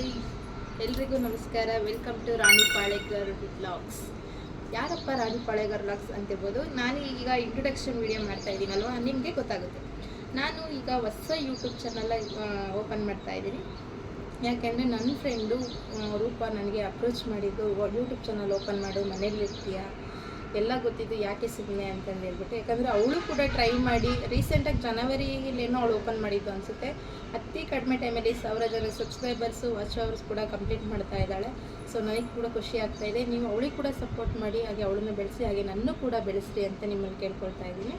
Hi. ಎಲ್ರಿಗೂ ನಮಸ್ಕಾರ. Welcome to Rani Palekar vlogs ಯಾರಪ್ಪ ರಾಣಿ ಪಾಳೇಕರ್ ವ್ಲಾಗ್ಸ್ ಅಂತಿರ್ಬೋದು? ನಾನು ಈಗ ಇಂಟ್ರೊಡಕ್ಷನ್ ವಿಡಿಯೋ ಮಾಡ್ತಾ ಇದ್ದೀನಲ್ವ? ನಿಮಗೆ ಗೊತ್ತಾಗುತ್ತೆ. ನಾನು ಈಗ ಹೊಸ ಯೂಟ್ಯೂಬ್ ಚಾನಲ್ ಓಪನ್ ಮಾಡ್ತಾ ಇದ್ದೀನಿ. ಯಾಕೆಂದರೆ ನನ್ನ ಫ್ರೆಂಡು ರೂಪ ನನಗೆ ಅಪ್ರೋಚ್ ಮಾಡಿದ್ದು ಯೂಟ್ಯೂಬ್ ಚಾನಲ್ ಓಪನ್ ಮಾಡು ಮನೇಲಿ ಇರ್ತೀಯ ಎಲ್ಲ ಗೊತ್ತಿದ್ದು ಯಾಕೆ ಸುಮ್ಮನೆ ಅಂತಂದು ಹೇಳ್ಬಿಟ್ಟು. ಯಾಕಂದರೆ ಅವಳು ಕೂಡ ಟ್ರೈ ಮಾಡಿ ರೀಸೆಂಟಾಗಿ ಜನವರಿಲೇನೋ ಅವಳು ಓಪನ್ ಮಾಡಿದ್ದು ಅನಿಸುತ್ತೆ. ಅತಿ ಕಡಿಮೆ ಟೈಮಲ್ಲಿ ಸಾವಿರ ಜನ ಸಬ್ಸ್ಕ್ರೈಬರ್ಸು ವಾಚ್ ಅವರ್ಸ್ ಕೂಡ ಕಂಪ್ಲೀಟ್ ಮಾಡ್ತಾ ಇದ್ದಾಳೆ. ಸೊ ನನಗೆ ಕೂಡ ಖುಷಿ ಆಗ್ತಾ ಇದೆ. ನೀವು ಅವಳಿಗೆ ಕೂಡ ಸಪೋರ್ಟ್ ಮಾಡಿ, ಹಾಗೆ ಅವಳನ್ನು ಬೆಳೆಸಿ, ಹಾಗೆ ನನ್ನೂ ಕೂಡ ಬೆಳೆಸ್ರಿ ಅಂತ ನಿಮ್ಮನ್ನು ಕೇಳ್ಕೊಳ್ತಾ ಇದ್ದೀನಿ.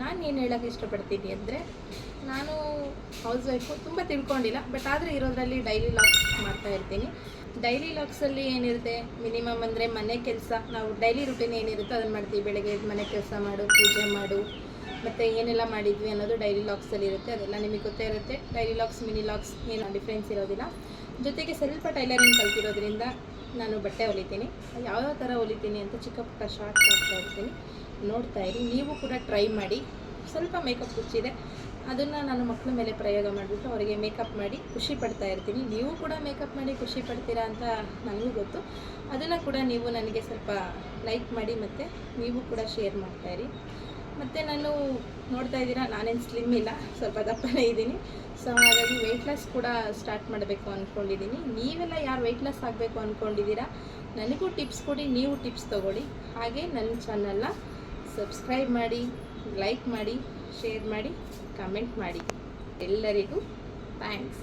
ನಾನು ಏನು ಹೇಳೋಕ್ಕೆ ಇಷ್ಟಪಡ್ತೀನಿ ಅಂದರೆ, ನಾನು ಹೌಸ್ ವೈಫು ತುಂಬ ತಿಳ್ಕೊಂಡಿಲ್ಲ ಬಟ್ ಆದರೆ ಇರೋದ್ರಲ್ಲಿ ಡೈಲಿ ಲಾಗ್ಸ್ ಮಾಡ್ತಾ ಇರ್ತೀನಿ. ಡೈಲಿ ಲಾಕ್ಸಲ್ಲಿ ಏನಿರುತ್ತೆ? ಮಿನಿಮಮ್ ಅಂದರೆ ಮನೆ ಕೆಲಸ. ನಾವು ಡೈಲಿ ರುಟೀನ್ ಏನಿರುತ್ತೋ ಅದನ್ನು ಮಾಡ್ತೀವಿ. ಬೆಳಗ್ಗೆ ಮನೆ ಕೆಲಸ ಮಾಡು, ಪೂಜೆ ಮಾಡು, ಮತ್ತು ಏನೆಲ್ಲ ಮಾಡಿದ್ವಿ ಅನ್ನೋದು ಡೈಲಿ ಲಾಕ್ಸಲ್ಲಿ ಇರುತ್ತೆ. ಅದೆಲ್ಲ ನಿಮಗೆ ಗೊತ್ತೇ ಇರುತ್ತೆ. ಡೈಲಿ ಲಾಗ್ಸ್ ಮಿನಿ ಲಾಗ್ಸ್ ಏನು ಡಿಫ್ರೆನ್ಸ್ ಇರೋದಿಲ್ಲ. ಜೊತೆಗೆ ಸ್ವಲ್ಪ ಟೈಲರಿಂಗ್ ಕಲ್ತಿರೋದ್ರಿಂದ ನಾನು ಬಟ್ಟೆ ಹೊಲಿತೀನಿ. ಯಾವ ಥರ ಹೊಲಿತೀನಿ ಅಂತ ಚಿಕ್ಕ ಪುಟ್ಟ ಶಾರ್ಟ್ಸ್ ಹಾಕ್ತಾ ಇರ್ತೀನಿ. ನೋಡ್ತಾ ಇರಿ. ನೀವು ಕೂಡ ಟ್ರೈ ಮಾಡಿ. ಸ್ವಲ್ಪ ಮೇಕಪ್ ಕುಚ್ಚಿದೆ ಅದನ್ನು ನಾನು ಮಕ್ಕಳ ಮೇಲೆ ಪ್ರಯೋಗ ಮಾಡಿಬಿಟ್ಟು ಅವರಿಗೆ ಮೇಕಪ್ ಮಾಡಿ ಖುಷಿ ಪಡ್ತಾ ಇರ್ತೀನಿ. ನೀವು ಕೂಡ ಮೇಕಪ್ ಮಾಡಿ ಖುಷಿ ಪಡ್ತೀರಾ ಅಂತ ನನಗೂ ಗೊತ್ತು. ಅದನ್ನು ಕೂಡ ನೀವು ನನಗೆ ಸ್ವಲ್ಪ ಲೈಕ್ ಮಾಡಿ ಮತ್ತು ನೀವು ಕೂಡ ಶೇರ್ ಮಾಡ್ತಾಯಿರಿ ಮತ್ತು ನಾನು ನೋಡ್ತಾ ಇದ್ದೀರಾ? ನಾನೇನು ಸ್ಲಿಮ್ ಇಲ್ಲ, ಸ್ವಲ್ಪ ದಪ್ಪನೇ ಇದ್ದೀನಿ. ಸೊ ಹಾಗಾಗಿ ವೆಯ್ಟ್ ಲಾಸ್ ಕೂಡ ಸ್ಟಾರ್ಟ್ ಮಾಡಬೇಕು ಅಂದ್ಕೊಂಡಿದ್ದೀನಿ ನೀವೆಲ್ಲ ಯಾರು ವೆಯ್ಟ್ ಲಾಸ್ ಆಗಬೇಕು ಅಂದ್ಕೊಂಡಿದ್ದೀರಾ ನನಗೂ ಟಿಪ್ಸ್ ಕೊಡಿ, ನೀವು ಟಿಪ್ಸ್ ತೊಗೊಳ್ಳಿ. ಹಾಗೆ ನನ್ನ ಚಾನಲ್ನ ಸಬ್ಸ್ಕ್ರೈಬ್ ಮಾಡಿ ಲೈಕ್ ಮಾಡಿ ಶೇರ್ ಮಾಡಿ ಕಮೆಂಟ್ ಮಾಡಿ. ಎಲ್ಲರಿಗೂ ಥ್ಯಾಂಕ್ಸ್